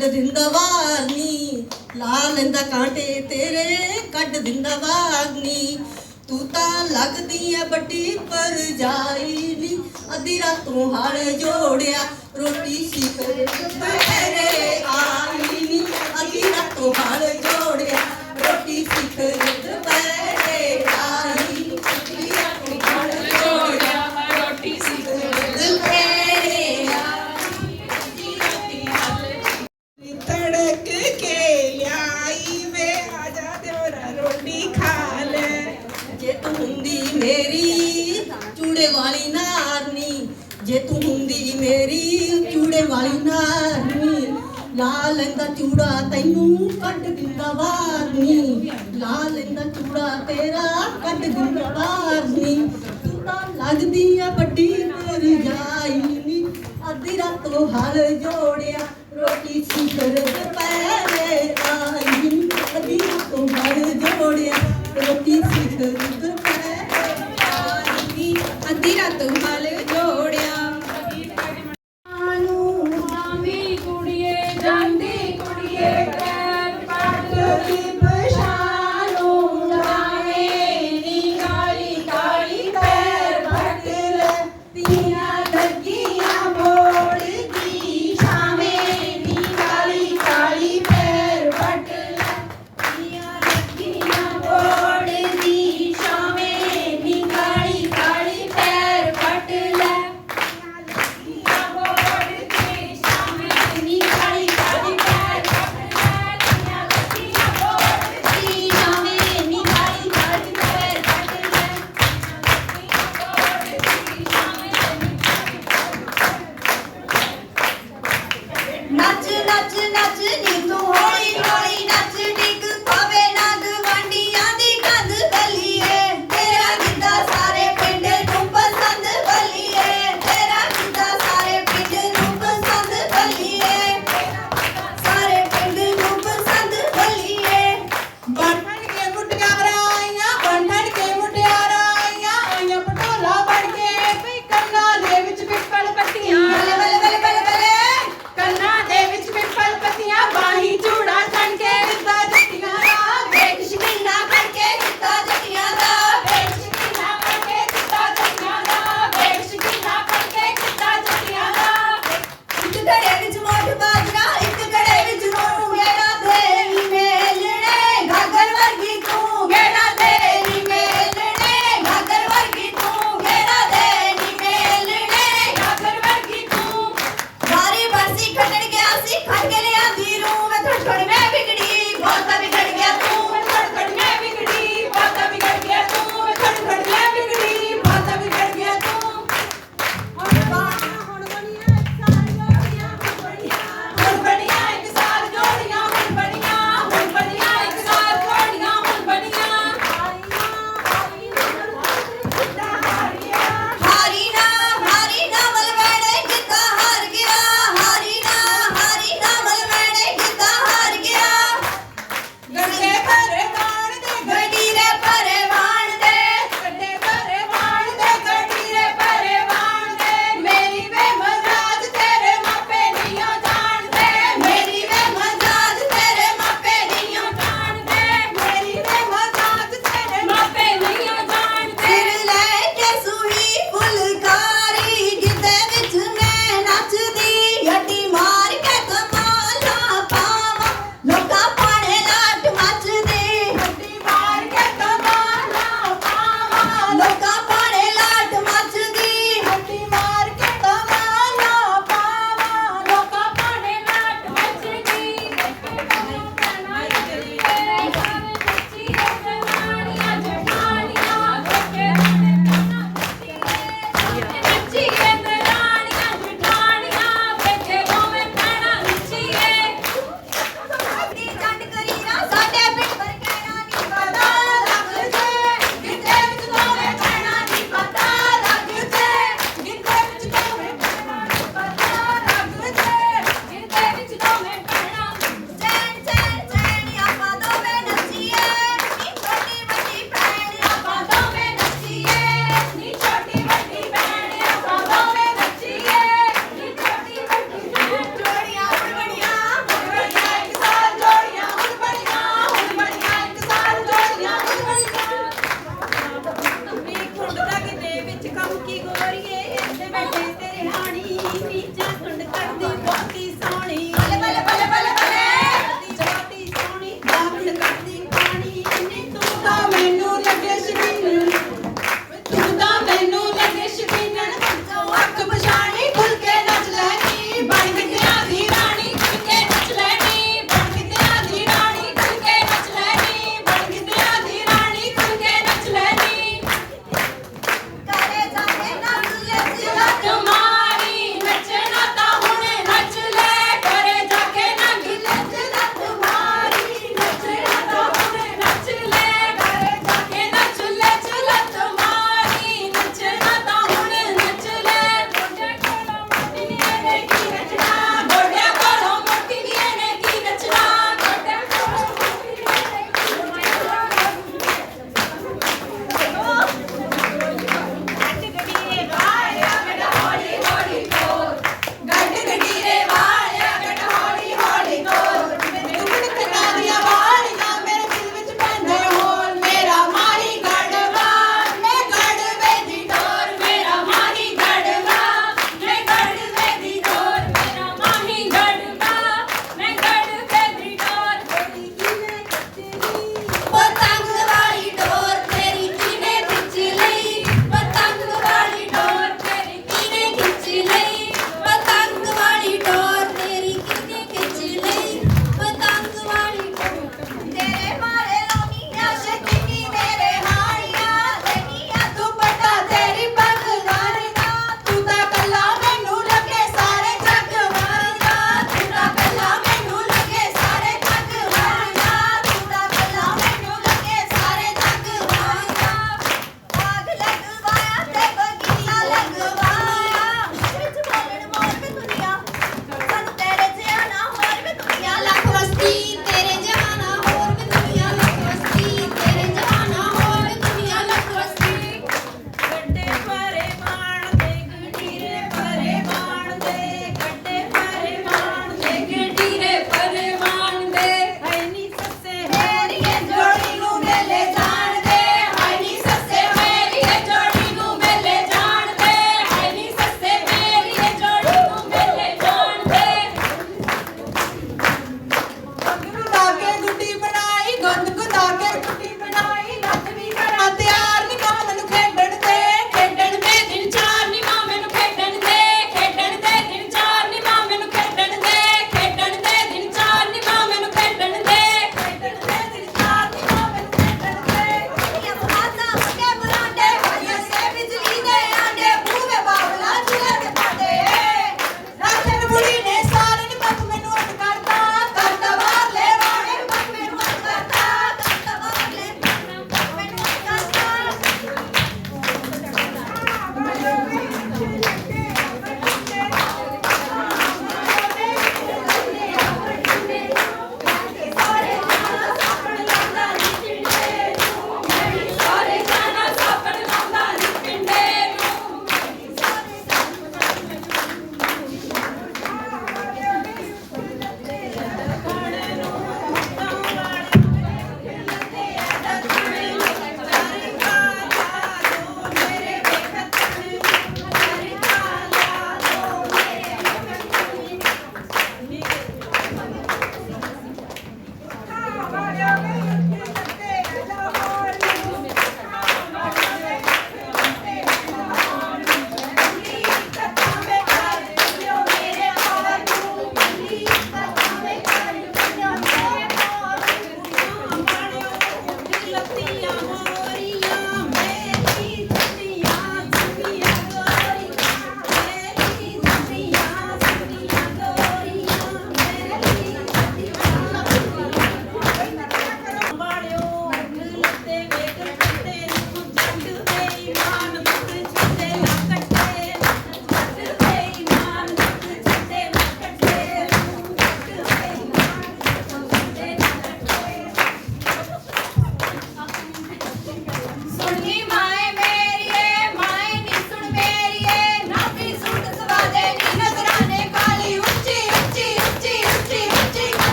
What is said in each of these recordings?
ਕੱਢ ਦਿੰਦਾ ਵਾਰਨੀ ਲਾ ਲੈਂਦਾ ਕਾਂਟੇ ਤੇਰੇ, ਕੱਢ ਦਿੰਦਾ ਵਾਰਨੀ ਤੂੰ ਤਾਂ ਲੱਗਦੀ ਐ ਵੱਡੀ ਪਰ ਜਾਈ ਨੀ। ਅੱਧੀ ਰਾਤੋਂ ਹਾਲੇ ਜੋੜਿਆ, ਰੋਟੀ ਸਿਖਰ ਦੁਪਹਿਰੇ ਕੱਢ ਦਿੰਦਾ ਵਾਰਨੀ ਲਾ ਲੈਂਦਾ ਚੂੜਾ ਤੇਰਾ ਕੱਢ ਦਿੰਦਾ ਵਾਰਨੀ ਤੂੰ ਤਾਂ ਲੱਗਦੀ ਆ ਵੱਡੀ ਮੇਰੀ ਜਾਈ ਨੀ। ਅੱਧੀ ਰਾਤੋਂ ਹਲ ਜੋੜਿਆ, ਰੋਟੀ ਸਿਖਰ ਦੁਪਹਿਰੇ ਆਈ ਨੀ। ਅੱਧੀ ਰਾਤੋਂ ਹਲ ਜੋੜਿਆ, ਰੋਟੀ ਸਿਖਰ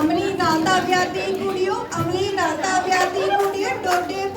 ਅਮਲੀ ਨਾਤਾ ਵਿਆਦੀ ਕੁੜੀਓ ਅਮਲੀ ਨਾਤਾ ਵਿਆਦੀ ਕੁੜੀਓ ਡੋਡੇ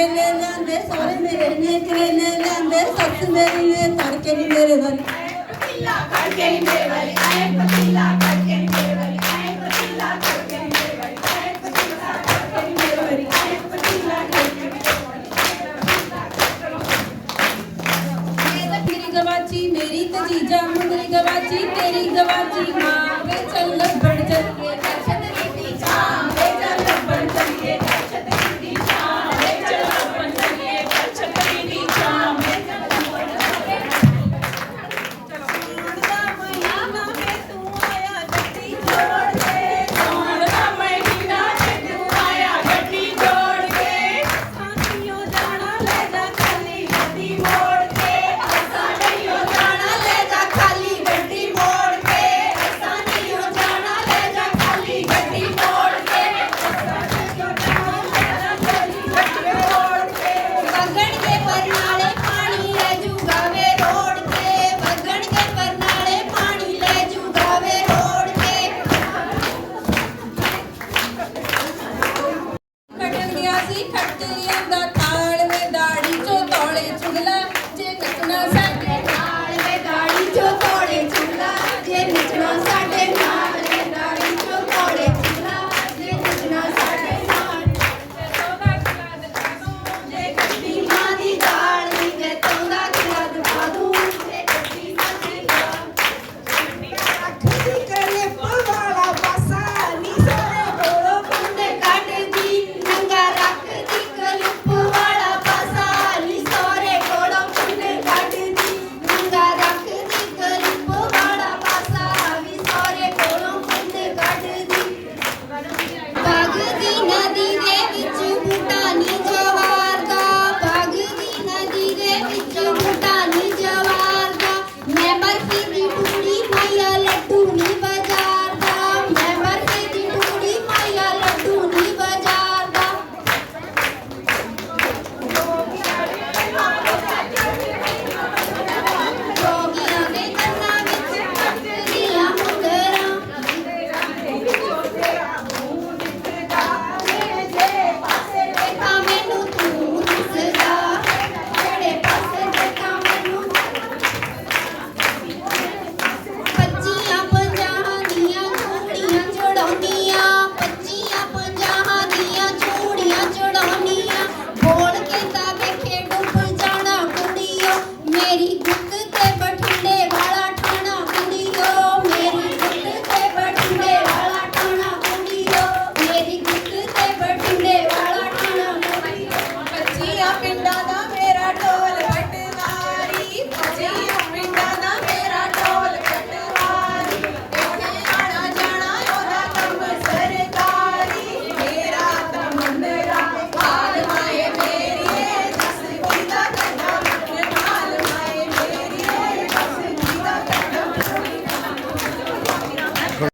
ਕਰੇਲੇ ਲਿਆਂਦੇ ਸਾਰੇ ਮੇਰੇ ਨੇ ਕਰੇਲੇ ਲਿਆਂਦੇ ਸੱਸ ਮੇਰੀ ਨੇ ਤੜਕੇ ਨਹੀਂ ਮੇਰੇ ਵੱਲ। ਪਤੀਲਾ ਕਰਕੇ ਨਹੀਂ ਮੇਰੇ ਵੱਲ ਆਏ ਪਤੀਲਾ ਕਰਕੇ ਨਹੀਂ ਮੇਰੇ ਵੱਲ ਆਏ ਪਤੀਲਾ ਕਰਕੇ ਨਹੀਂ ਮੇਰੇ ਵੱਲ ਆਏ ਪਤੀਲਾ ਕਰਕੇ ਨਹੀਂ ਮੇਰੇ ਵੱਲ ਆਏ ਪਤੀਲਾ ਕਰਕੇ ਮੇਰੇ ਤੇਰੀ ਗਵਾਚੀ ਮੇਰੀ ਤਜੀਜਾ ਮੁੰਦਰੀ ਗਵਾਚੀ ਤੇਰੀ ਗਵਾਚੀ ਮਾਂ ਵੇ ਚੱਲ